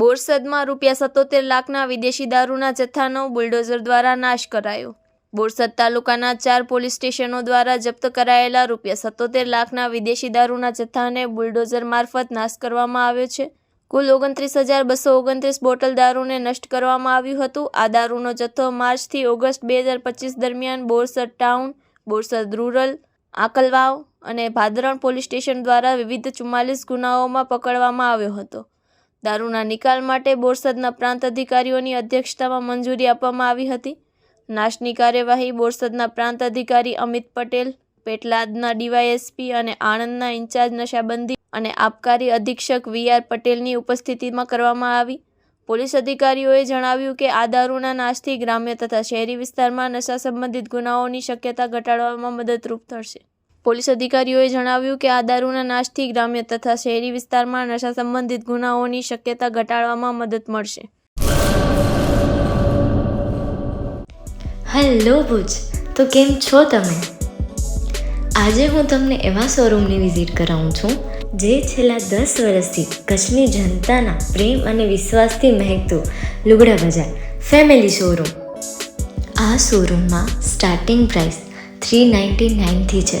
બોરસદમાં રૂપિયા સત્તોતેર લાખના વિદેશી દારૂના જથ્થાનો બુલડોઝર દ્વારા નાશ કરાયો. બોરસદ તાલુકાના ચાર પોલીસ સ્ટેશનો દ્વારા જપ્ત કરાયેલા રૂપિયા સત્તોતેર લાખના વિદેશી દારૂના જથ્થાને બુલડોઝર મારફત નાશ કરવામાં આવ્યો છે. કુલ ઓગણત્રીસ હજાર બસો ઓગણત્રીસ બોટલ દારૂને નષ્ટ કરવામાં આવ્યું હતું. આ દારૂનો જથ્થો માર્ચથી ઓગસ્ટ બે હજાર પચીસ દરમિયાન બોરસદ ટાઉન, બોરસદ રૂરલ, આકલવાવ અને ભાદરણ પોલીસ સ્ટેશન દ્વારા વિવિધ ચુમ્માલીસ ગુનાઓમાં પકડવામાં આવ્યો હતો. દારૂના નિકાલ માટે બોરસદના પ્રાંત અધિકારીઓની અધ્યક્ષતામાં મંજૂરી આપવામાં આવી હતી. નાશની કાર્યવાહી બોરસદના પ્રાંત અધિકારી અમિત પટેલ, પેટલાદના ડીવાયએસપી અને આણંદના ઇન્ચાર્જ નશાબંધી અને આબકારી અધિક્ષક વી આર પટેલની ઉપસ્થિતિમાં કરવામાં આવી. પોલીસ અધિકારીઓએ જણાવ્યું કે આ દારૂના નાશથી ગ્રામ્ય તથા શહેરી વિસ્તારમાં નશા સંબંધિત ગુનાઓની શક્યતા ઘટાડવામાં મદદરૂપ થશે. પોલીસ અધિકારીઓએ જણાવ્યું કે આ દારૂના નાશથી ગ્રામ્ય તથા શહેરી વિસ્તારમાં નશા સંબંધિત ગુનાઓની શક્યતા ઘટાડવામાં મદદ મળશે. હેલો ભુજ, તો કેમ છો તમે? આજે હું તમને એવા શોરૂમની વિઝિટ કરાવું છું, જે છેલ્લા દસ વર્ષથી કચ્છની જનતાના પ્રેમ અને વિશ્વાસથી મહેકતું લુગડા બજાર ફેમિલી શોરૂમ. આ શોરૂમમાં સ્ટાર્ટિંગ પ્રાઇસ થ્રી નાઇન્ટી નાઇનથી છે.